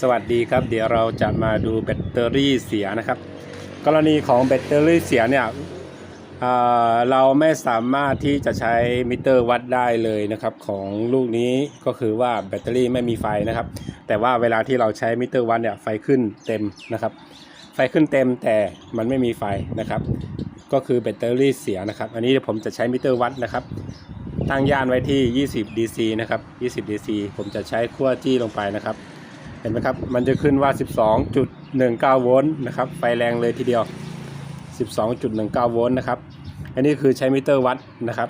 สวัสดีครับ เดี๋ยวเราจะมาดูแบตเตอรี่เสียนะครับ กรณีของแบตเตอรี่เสียเนี่ยเเราไม่สามารถที่จะใช้มิเตอร์วัดได้เลยนะครับ ของลูกนี้ก็คือว่าแบตเตอรี่ไม่มีไฟนะครับ แต่ว่าเวลาที่เราใช้มิเตอร์วัดเนี่ยไฟขึ้นเต็มนะครับ ไฟขึ้นเต็มแต่มันไม่มีไฟนะครับ ก็คือแบตเตอรี่เสียนะครับ อันนี้ผมจะใช้มิเตอร์วัดนะครับตั้งย่านไว้ที่ 20 DC นะครับ 20 DC ผมจะใช้ขั้วจี้ลงไปนะครับ เห็นไหมครับ มันจะขึ้นว่า 12.19 โวลต์นะครับ ไฟแรงเลยทีเดียว 12.19 โวลต์นะครับ อันนี้คือใช้มิเตอร์วัดนะครับ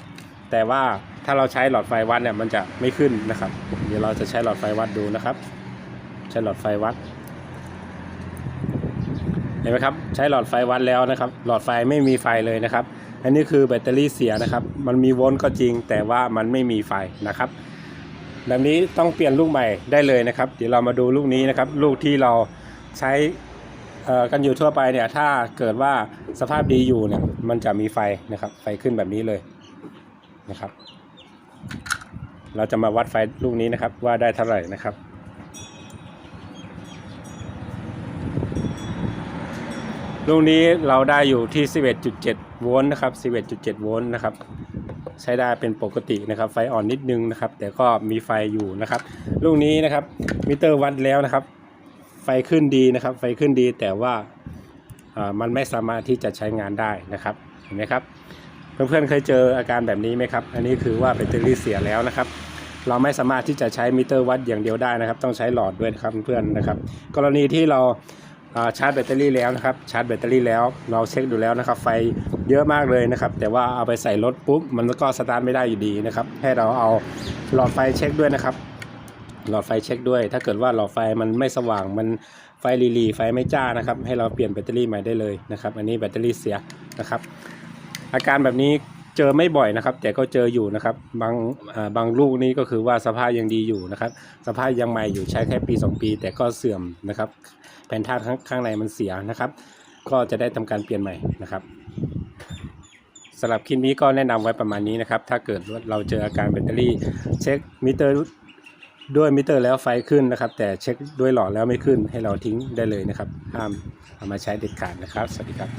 แต่ว่าถ้าเราใช้หลอดไฟวัดเนี่ยมันจะไม่ขึ้นนะครับ เดี๋ยวเราจะใช้หลอดไฟวัดดูนะครับ ใช้หลอดไฟวัด เห็นไหมครับ ใช้หลอดไฟวัดแล้วนะครับ หลอดไฟไม่มีไฟเลยนะครับ อันนี้คือแบตเตอรี่เสียนะครับ มันมีโวลต์ก็จริง แต่ว่ามันไม่มีไฟนะครับ แบบนี้ต้องเปลี่ยนลูกใหม่ได้เลยนะครับ เดี๋ยวเรามาดูลูกนี้นะครับ ลูกที่เราใช้กันอยู่ทั่วไปเนี่ย ถ้าเกิดว่าสภาพดีอยู่เนี่ย มันจะมีไฟนะครับ ไฟขึ้นแบบนี้เลยนะครับ เราจะมาวัดไฟลูกนี้นะครับว่าได้เท่าไหร่นะครับ ลูกนี้เราได้อยู่ที่ 11.7 โวลต์นะครับ 11.7 โวลต์นะครับ ใช้ได้เป็นปกตินะครับ ไฟอ่อนนิดนึงนะครับ แต่ก็มีไฟอยู่นะครับ ลูกนี้นะครับ มิเตอร์วัดแล้วนะครับ ไฟขึ้นดีนะครับ ไฟขึ้นดีแต่ว่าอ่ามันไม่สามารถที่จะใช้งานได้นะครับ เห็นไหมครับ เพื่อนๆเคยเจออาการแบบนี้ไหมครับ อันนี้คือว่าแบตเตอรี่เสียแล้วนะครับเราไม่สามารถที่จะใช้มิเตอร์วัดอย่างเดียวได้นะครับ ต้องใช้หลอดด้วยนะครับเพื่อนๆนะครับ กรณีที่เรา ชาร์จแบตเตอรี่แล้วนะครับชาร์จแบตเตอรี่แล้วเราเช็คดูแล้วนะครับ ไฟเยอะมากเลยนะครับ แต่ว่าเอาไปใส่รถปุ๊บมันก็สตาร์ทไม่ได้อยู่ดีนะครับ ให้เราเอาหลอดไฟเช็คด้วยนะครับ หลอดไฟเช็คด้วย ถ้าเกิดว่าหลอดไฟมันไม่สว่างมันไฟรีลีไฟไม่จ้านะครับ ให้เราเปลี่ยนแบตเตอรี่ใหม่ได้เลยนะครับ อันนี้แบตเตอรี่เสียนะครับ อาการแบบนี้ เจอไม่บ่อยนะครับ แต่ก็เจออยู่นะครับ บางบางลูกนี้ก็คือว่าสภาพยังดีอยู่นะครับ สภาพยังใหม่อยู่ใช้แค่ปี 2 ปี แต่ก็เสื่อมนะครับ แผ่นธาตุข้างข้างในมันเสียนะครับ ก็จะได้ทำการเปลี่ยนใหม่นะครับสำหรับคลิปนี้ก็แนะนำไว้ประมาณนี้นะครับ ถ้าเกิดเราเจออาการแบตเตอรี่ เช็คมิเตอร์ด้วยมิเตอร์แล้วไฟขึ้นนะครับ แต่เช็คด้วยหลอดแล้วไม่ขึ้นให้เราทิ้งได้เลยนะครับห้ามเอามาใช้เด็ดขาดนะครับ สวัสดีครับ